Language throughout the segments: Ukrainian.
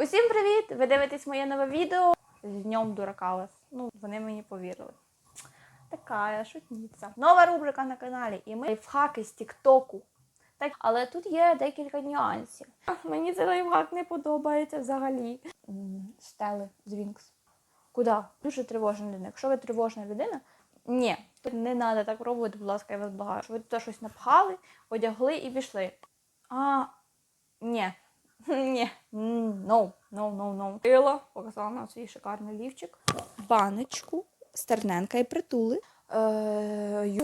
Усім привіт! Ви дивитесь моє нове відео з днем дурака вас. Ну, вони мені повірили. Така шутниця. Нова рубрика на каналі. І ми лайфхаки з Тіктоку. Так, але тут є декілька нюансів. Мені цей лайфхак не подобається взагалі. Стели з Вінкс. Куди? Дуже тривожна людина. Якщо ви тривожна людина, ні, тут не треба так пробувати, будь ласка, я вас благаю. Що ви туди щось напхали, одягли і пішли. А, ні. Ні. No, no, no, no. Ила показала нам свій шикарний лівчик. Баночку, стерненка і притули. Е,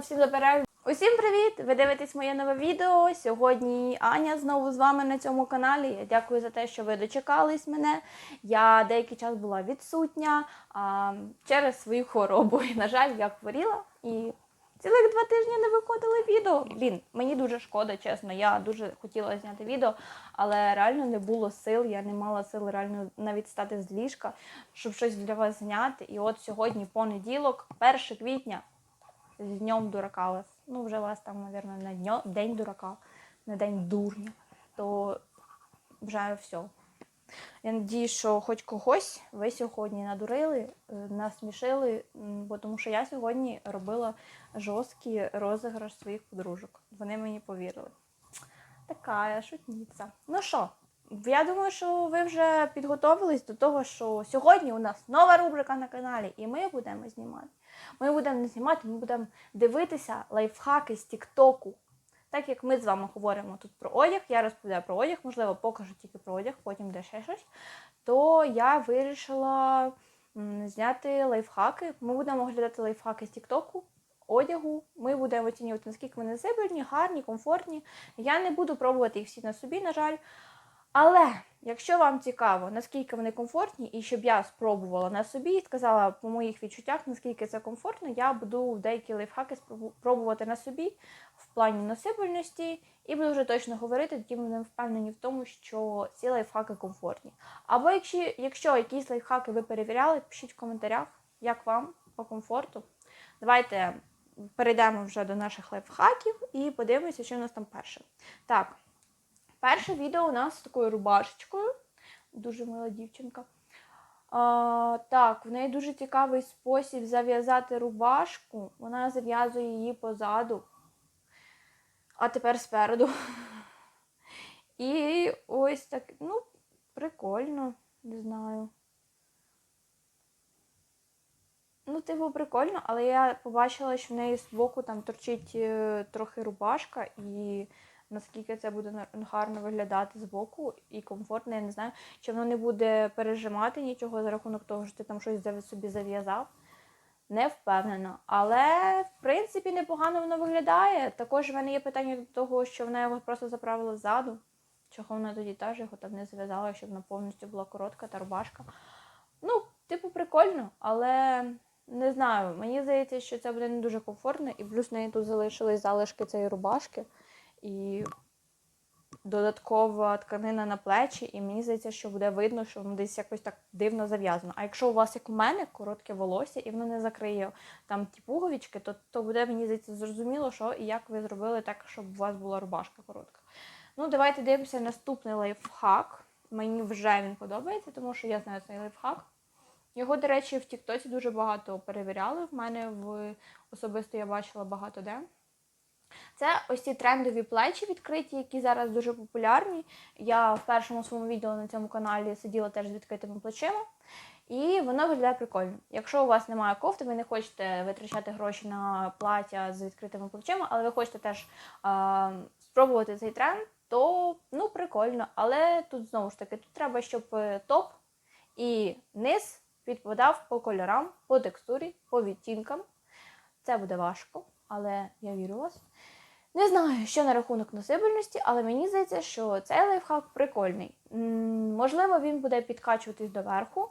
Всім за перегляд. Усім привіт! Ви дивитесь моє нове відео. Сьогодні Аня знову з вами на цьому каналі. Я дякую за те, що ви дочекались мене. Я деякий час була відсутня а, через свою хворобу. І, на жаль, я хворіла і цілих два тижні не виходили відео. Блін, мені дуже шкода, чесно. Я дуже хотіла зняти відео, але реально не було сил. Я не мала сил реально навіть стати з ліжка, щоб щось для вас зняти. І от сьогодні понеділок, 1 квітня, з днем дурака вас. Ну, вже вас там, мабуть, на день дурака, на день дурня, то вже все. Я надію, що хоч когось ви сьогодні надурили, е, насмішили, бо тому що я сьогодні робила жорсткий розіграш своїх подружок. Вони мені повірили. Така я шутниця. Ну що, я думаю, що ви вже підготовились до того, що сьогодні у нас нова рубрика на каналі, і ми будемо знімати. Ми будемо знімати, ми будемо дивитися лайфхаки з Тіктоку. Так як ми з вами говоримо тут про одяг, я розповідаю про одяг, можливо, покажу тільки про одяг, потім де ще щось. То я вирішила зняти лайфхаки. Ми будемо оглядати лайфхаки з Тіктоку, одягу. Ми будемо оцінювати, наскільки вони зибрані, гарні, комфортні. Я не буду пробувати їх всі на собі, на жаль. Але якщо вам цікаво, наскільки вони комфортні, і щоб я спробувала на собі і сказала по моїх відчуттях, наскільки це комфортно, я буду деякі лайфхаки спробу- пробувати на собі в плані носибельності, і буду вже точно говорити, тоді ми впевнені в тому, що ці лайфхаки комфортні. Або якщо, якщо якісь лайфхаки ви перевіряли, пишіть в коментарях, як вам по комфорту. Давайте перейдемо вже до наших лайфхаків і подивимося, що у нас там перше. Так, перше відео у нас з такою рубашечкою. Дуже мила дівчинка. А, так, в неї дуже цікавий спосіб зав'язати рубашку. Вона зав'язує її позаду, а тепер спереду. І ось так, ну, прикольно, не знаю. Ну, типу, прикольно, але я побачила, що в неї з боку там торчить е, трохи рубашка, і наскільки це буде гарно виглядати з боку і комфортно, я не знаю, чи воно не буде пережимати нічого за рахунок того, що ти там щось собі зав'язав. Не впевнена. Але, в принципі, непогано воно виглядає. Також в мене є питання до того, що вона його просто заправила ззаду. Чого вона тоді теж його там не зав'язала, щоб вона повністю була коротка та рубашка. Ну, типу, прикольно, але не знаю. Мені здається, що це буде не дуже комфортно, і плюс в неї тут залишились залишки цієї рубашки. І додаткова тканина на плечі, і мені здається, що буде видно, що воно десь якось так дивно зав'язано. А якщо у вас, як у мене, коротке волосся, і воно не закриє там ті пуговички, то, то буде, мені здається, зрозуміло, що і як ви зробили так, щоб у вас була рубашка коротка. Ну, давайте дивимося наступний лайфхак. Мені вже він подобається, тому що я знаю цей лайфхак. Його, до речі, в Тіктоці дуже багато перевіряли. В мене в особисто я бачила багато де. Це ось ці трендові плечі відкриті, які зараз дуже популярні. Я в першому своєму відео на цьому каналі сиділа теж з відкритими плечима. І воно виглядає прикольно. Якщо у вас немає кофти, ви не хочете витрачати гроші на плаття з відкритими плечима, але ви хочете теж а, спробувати цей тренд, то ну прикольно. Але тут знову ж таки тут треба, щоб е, топ і низ підпадав по кольорам, по текстурі, по відтінкам. Це буде важко, але я вірю вас. Не знаю, що на рахунок носибельності, але мені здається, що цей лайфхак прикольний. Можливо, він буде підкачуватись доверху.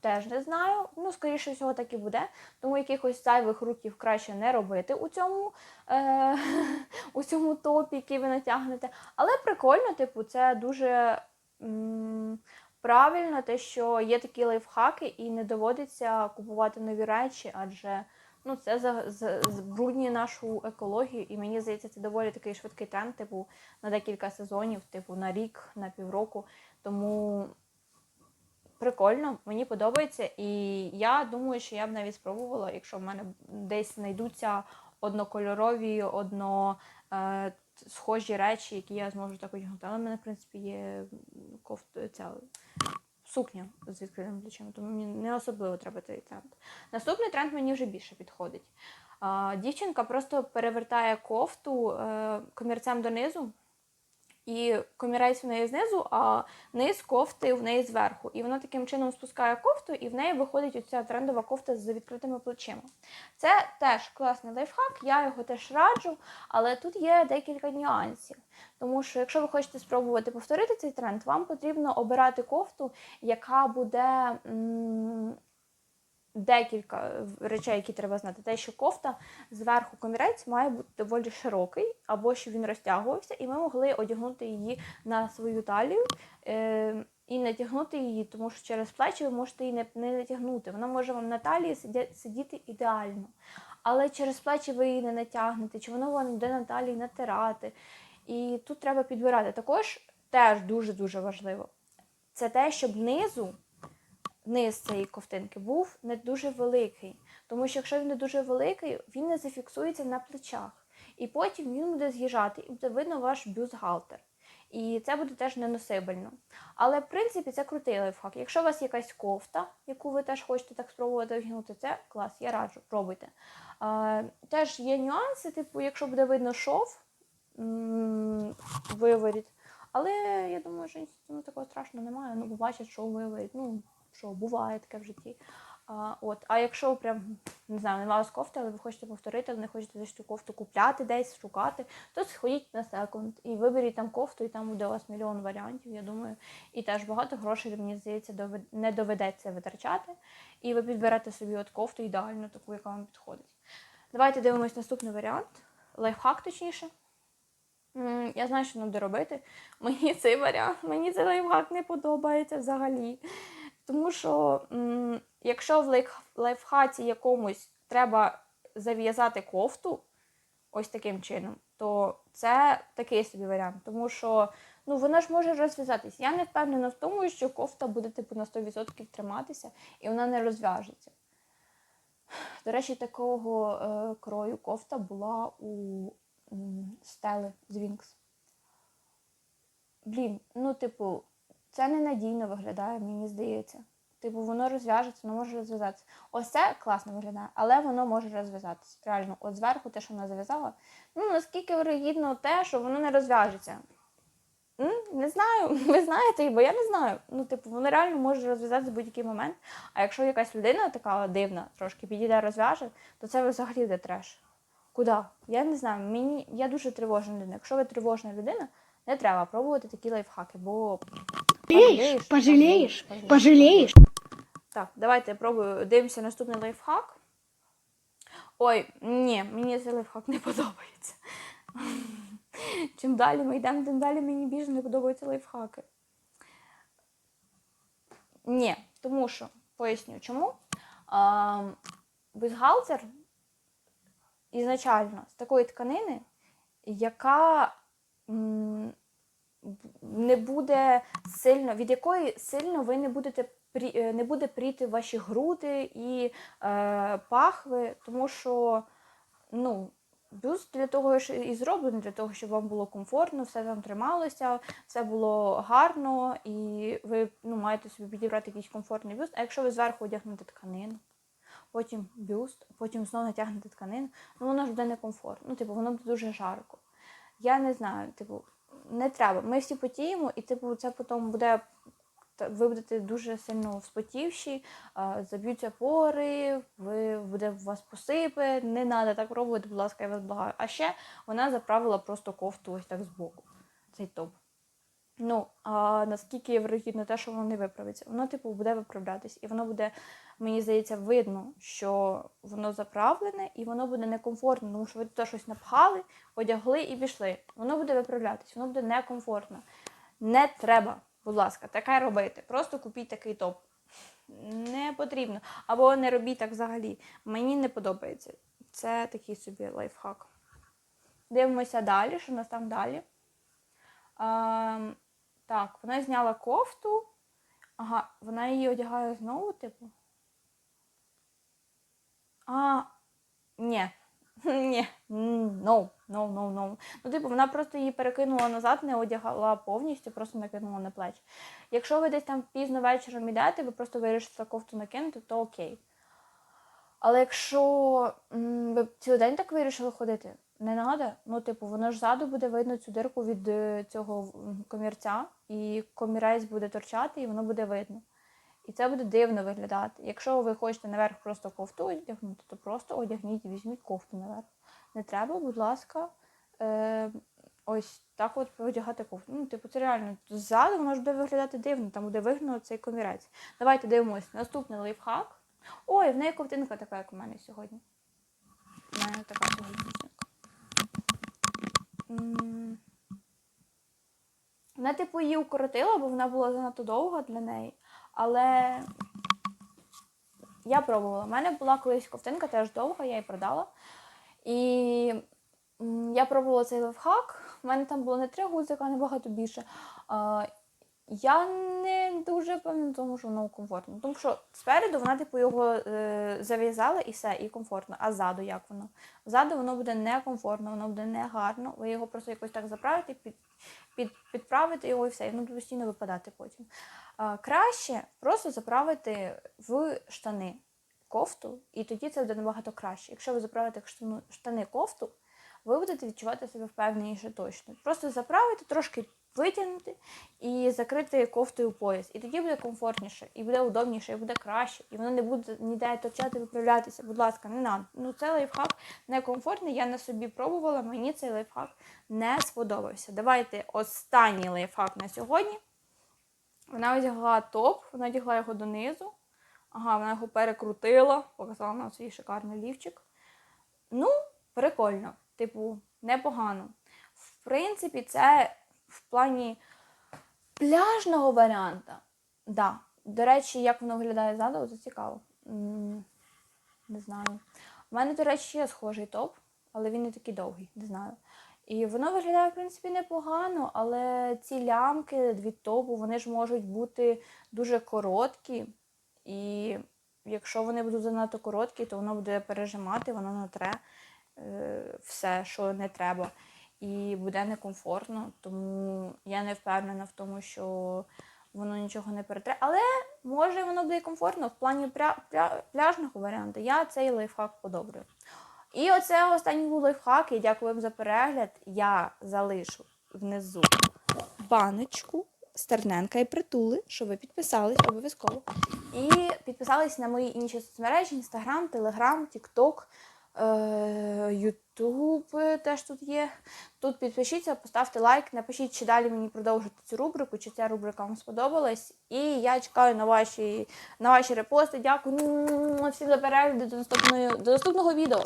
Теж не знаю. Ну, скоріше всього, так і буде. Тому якихось зайвих руків краще не робити у цьому, е- у цьому топі, який ви натягнете. Але прикольно, типу, це дуже м- правильно, те, що є такі лайфхаки, і не доводиться купувати нові речі, адже ну, це за, за, збруднює нашу екологію, і мені здається, це доволі такий швидкий тренд, типу, на декілька сезонів, типу на рік, на півроку. Тому прикольно, мені подобається. І я думаю, що я б навіть спробувала, якщо в мене десь знайдуться однокольорові, одно. Е, Схожі речі, які я зможу так одягнути. Але в мене, в принципі, є кофта, ця сукня з відкритими плечима, тому мені не особливо треба цей тренд. Наступний тренд мені вже більше підходить. Дівчинка просто перевертає кофту е, комірцем донизу, і комірець в неї знизу, а низ кофти в неї зверху. І вона таким чином спускає кофту, і в неї виходить оця трендова кофта з відкритими плечима. Це теж класний лайфхак, я його теж раджу, але тут є декілька нюансів. Тому що, якщо ви хочете спробувати повторити цей тренд, вам потрібно обирати кофту, яка буде. м, Декілька речей, які треба знати. Те, що кофта зверху комірець має бути доволі широкий, або щоб він розтягувався, і ми могли одягнути її на свою талію е, і натягнути її, тому що через плечі ви можете її не, не натягнути. Вона може вам на талії сидіти ідеально. Але через плечі ви її не натягнете, чи воно вам буде на талії натирати. І тут треба підбирати. Також теж дуже-дуже важливо. Це те, щоб низу низ цієї ковтинки був не дуже великий. Тому що якщо він не дуже великий, він не зафіксується на плечах. І потім він буде з'їжджати, і буде видно ваш бюстгальтер. І це буде теж неносибельно. Але, в принципі, це крутий лайфхак. Якщо у вас якась кофта, яку ви теж хочете так спробувати одягнути, це клас, я раджу, пробуйте. А, теж є нюанси, типу, якщо буде видно шов, виворіт. Але я думаю, що ну, такого страшного немає. Ну, побачать, що виворіт. Ну, що буває таке в житті. А, от. а якщо прям не знаю, немає вас кофти, але ви хочете повторити, але не хочете десь цю кофту купляти десь, шукати, то сходіть на секунд і виберіть там кофту, і там буде у вас мільйон варіантів, я думаю. І теж багато грошей, мені здається, не доведеться витрачати. І ви підберете собі от кофту ідеально, таку, яка вам підходить. Давайте дивимось наступний варіант. Лайфхак, точніше. Я знаю, що треба робити. Мені цей варіант, мені цей лайфхак не подобається взагалі. Тому що, якщо в лайф- лайфхаці якомусь треба зав'язати кофту ось таким чином, то це такий собі варіант. Тому що ну, вона ж може розв'язатись. Я не впевнена в тому, що кофта буде типу, на 100% триматися і вона не розв'яжеться. До речі, такого е, крою кофта була у стели з Вінкс. Блін, ну, типу, це ненадійно виглядає, мені здається. Типу, воно розв'яжеться, воно може розв'язатися. Ось це класно виглядає, але воно може розв'язатися. Реально, от зверху те, що вона зав'язала, ну наскільки вирогідно те, що воно не розв'яжеться. Не знаю, ви знаєте, бо я не знаю. Ну, типу, воно реально може розв'язатися в будь-який момент. А якщо якась людина така дивна, трошки підійде, розв'яже, то це взагалі буде треш. Куди? Я не знаю. Мені я дуже тривожна людина. Якщо ви тривожна людина, не треба пробувати такі лайфхаки, бо Пожалеешь, пожалеешь, пожалеешь. Так, давайте я пробую. Дивимося наступний лайфхак. Ой, ні, мені цей лайфхак не подобається. Чим далі ми йдемо, тим далі мені більше не подобаються лайфхаки. Ні, тому що поясню чому. А, бюстгальтер ізначально з такої тканини, яка не буде сильно, від якої сильно ви не будете е, не буде пріти ваші груди і е, пахви, тому що ну, бюст для того і зроблений, для того, щоб вам було комфортно, все там трималося, все було гарно, і ви ну, маєте собі підібрати якийсь комфортний бюст. А якщо ви зверху одягнете тканину, потім бюст, потім знову натягнете тканину, ну воно ж буде некомфортно. Ну, типу, воно буде дуже жарко. Я не знаю, типу, не треба. Ми всі потіємо, і типу, це потім буде. Ви будете дуже сильно вспотівші, заб'ються пори, ви буде вас посипи. Не треба так робити, будь ласка, я вас благаю. А ще вона заправила просто кофту ось так збоку. Цей топ. Ну, а наскільки вирогідно те, що воно не виправиться? Воно, типу, буде виправлятись, і воно буде, мені здається, видно, що воно заправлене, і воно буде некомфортно, тому що ви туди щось напхали, одягли і пішли. Воно буде виправлятись, воно буде некомфортно. Не треба, будь ласка, таке робити. Просто купіть такий топ. Не потрібно. Або не робіть так взагалі. Мені не подобається. Це такий собі лайфхак. Дивимося далі, що у нас там далі. Ем, Так, вона зняла кофту. Ага, вона її одягає знову, типу. А, ні. Ні. No, no, no, no. Ну, типу, вона просто її перекинула назад, не одягала повністю, просто накинула на плечі. Якщо ви десь там пізно вечором йдете, ви просто вирішите кофту накинути, то окей. Але якщо ви цілий день так вирішили ходити, не треба. Ну, типу, воно ж ззаду буде видно цю дирку від е, цього комірця, і комірець буде торчати, і воно буде видно. І це буде дивно виглядати. Якщо ви хочете наверх просто кофту одягнути, то просто одягніть, візьміть кофту наверх. Не треба, будь ласка, е, ось так от одягати кофту. Ну, типу, це реально ззаду ж буде виглядати дивно, там буде видно цей комірець. Давайте дивимось. Наступний лайфхак. Ой, в неї ковтинка така, як у мене сьогодні. У мене така сьогодні. Вона, типу, її укоротила, бо вона була занадто довга для неї. Але я пробувала. У мене була колись ковтинка теж довга, я її продала. І я пробувала цей лайфхак. У мене там було не три гузика, а набагато більше. Я не дуже певна тому, що воно комфортно. Тому що спереду вона, типу, його е, зав'язала і все, і комфортно. А ззаду як воно? Ззаду воно буде некомфортно, воно буде не гарно. Ви його просто якось так заправите, під, під, підправити його і все. І воно буде постійно випадати потім. А, краще просто заправити в штани кофту, і тоді це буде набагато краще. Якщо ви заправите штани кофту, ви будете відчувати себе впевненіше точно. Просто заправити, трошки витягнути і закрити кофтою пояс. І тоді буде комфортніше, і буде удобніше, і буде краще, і воно не буде ніде торчати, виправлятися. Будь ласка, не надо. Ну, цей лайфхак некомфортний. Я на собі пробувала, мені цей лайфхак не сподобався. Давайте останній лайфхак на сьогодні. Вона одягла топ, вона одягла його донизу. Ага, вона його перекрутила, показала нам свій шикарний лівчик. Ну, прикольно, типу, непогано. В принципі, це в плані пляжного варіанта. Да. До речі, як воно виглядає ззаду, це цікаво. Не знаю. У мене, до речі, є схожий топ, але він не такий довгий, не знаю. І воно виглядає, в принципі, непогано, але ці лямки від топу, вони ж можуть бути дуже короткі. І якщо вони будуть занадто короткі, то воно буде пережимати, воно натре е, все, що не треба. І буде некомфортно. Тому я не впевнена в тому, що воно нічого не перетре. Але може воно буде комфортно в плані пря- пря- пляжного варіанту. Я цей лайфхак подобрюю. І оце останній був лайфхак. І дякую вам за перегляд. Я залишу внизу баночку Стерненка і притули, щоб ви підписались обов'язково. І підписались на мої інші соцмережі: Інстаграм, Телеграм, Тікток, Ютуб теж тут є. Тут підпишіться, поставте лайк, напишіть, чи далі мені продовжити цю рубрику, чи ця рубрика вам сподобалась. І я чекаю на ваші, на ваші репости. Дякую всім за перегляд до наступної до наступного відео.